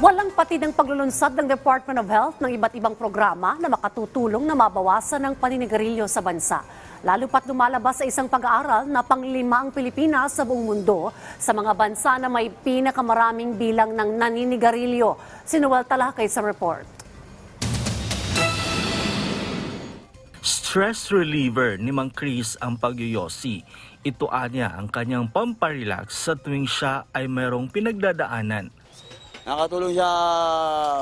Walang pati ng paglulunsad ng Department of Health ng iba't ibang programa na makatutulong na mabawasan ng paninigarilyo sa bansa. Lalo pat lumalabas sa isang pag-aaral na panglima ang Pilipinas sa buong mundo sa mga bansa na may pinakamaraming bilang ng naninigarilyo. Sinuwal Talakay sa report. Stress reliever ni Mang Chris ang pagyoyosi. Ito anya ang kanyang pamparilax sa tuwing siya ay mayroong pinagdadaanan. Nakatulong siya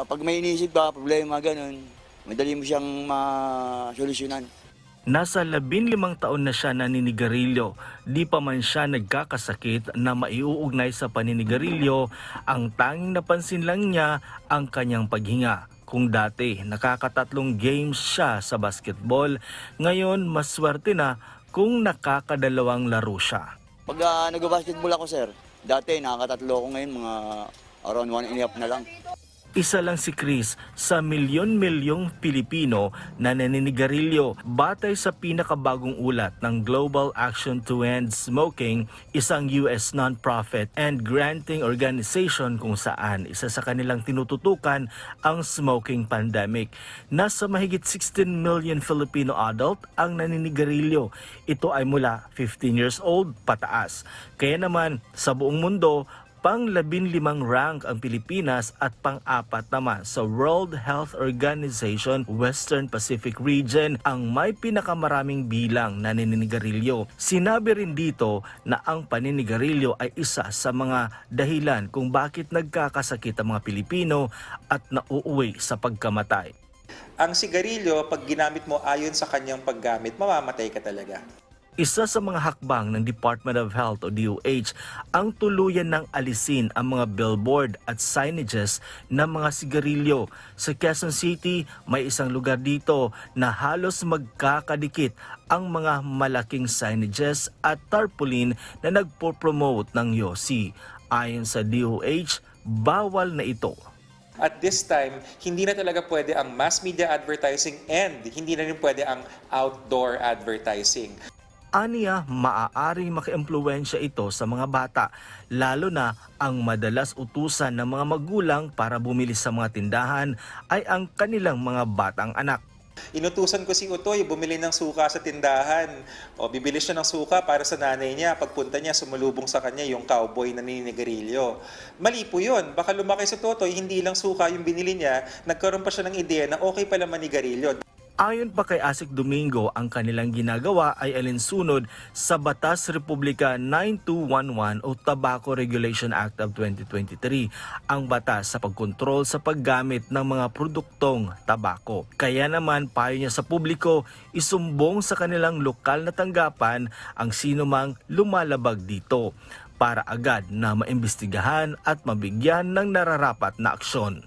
pag may inisip ka, problema, ganun. Madali mo siyang masolusyonan. Nasa labin limang taon na siya naninigarilyo. Di pa man siya nagkakasakit na maiuugnay sa paninigarilyo. Ang tanging napansin lang niya ang kanyang paghinga. Kung dati nakakatatlong games siya sa basketball, ngayon mas swerte na kung nakakadalawang laro siya. Pag uh, nag-basketball ako, sir, dati nakakatatlo ako ngayon, mga around one and a half na lang. Isa lang si Chris sa milyon-milyong Pilipino na naninigarilyo batay sa pinakabagong ulat ng Global Action to End Smoking, isang US non-profit and granting organization kung saan isa sa kanilang tinututukan ang smoking pandemic. Nasa mahigit 16 million Filipino adult ang naninigarilyo. Ito ay mula 15 years old pataas. Kaya naman sa buong mundo, pang labinlimang rank ang Pilipinas at pang-apat naman sa World Health Organization Western Pacific Region ang may pinakamaraming bilang na naninigarilyo. Sinabi rin dito na ang paninigarilyo ay isa sa mga dahilan kung bakit nagkakasakit ang mga Pilipino at nauuwi sa pagkamatay. Ang sigarilyo, pag ginamit mo ayon sa kanyang paggamit, mamamatay ka talaga. Isa sa mga hakbang ng Department of Health o DOH ang tuluyan ng alisin ang mga billboard at signages ng mga sigarilyo. Sa Quezon City, may isang lugar dito na halos magkakadikit ang mga malaking signages at tarpaulin na nagpo-promote ng Yossi. Ayon sa DOH, bawal na ito. At this time, hindi na talaga pwede ang mass media advertising and hindi na rin pwede ang outdoor advertising. Aniya, maaari makiimpluwensya ito sa mga bata, lalo na ang madalas utusan ng mga magulang para bumili sa mga tindahan ay ang kanilang mga batang anak. Inutusan ko si Utoy bumili ng suka sa tindahan. O bibili siya ng suka para sa nanay niya. Pagpunta niya, sumalubong sa kanya yung cowboy na nininigarilyo. Mali po yun. Baka lumaki sa Totoy, hindi lang suka yung binili niya. Nagkaroon pa siya ng ideya na okay pala manigarilyo. Ayon pa kay Asik Domingo, ang kanilang ginagawa ay alinsunod sa Batas Republika 9211 o Tobacco Regulation Act of 2023, ang batas sa pagkontrol sa paggamit ng mga produktong tabako. Kaya naman payo niya sa publiko, isumbong sa kanilang lokal na tanggapan ang sinumang lumalabag dito para agad na maimbestigahan at mabigyan ng nararapat na aksyon.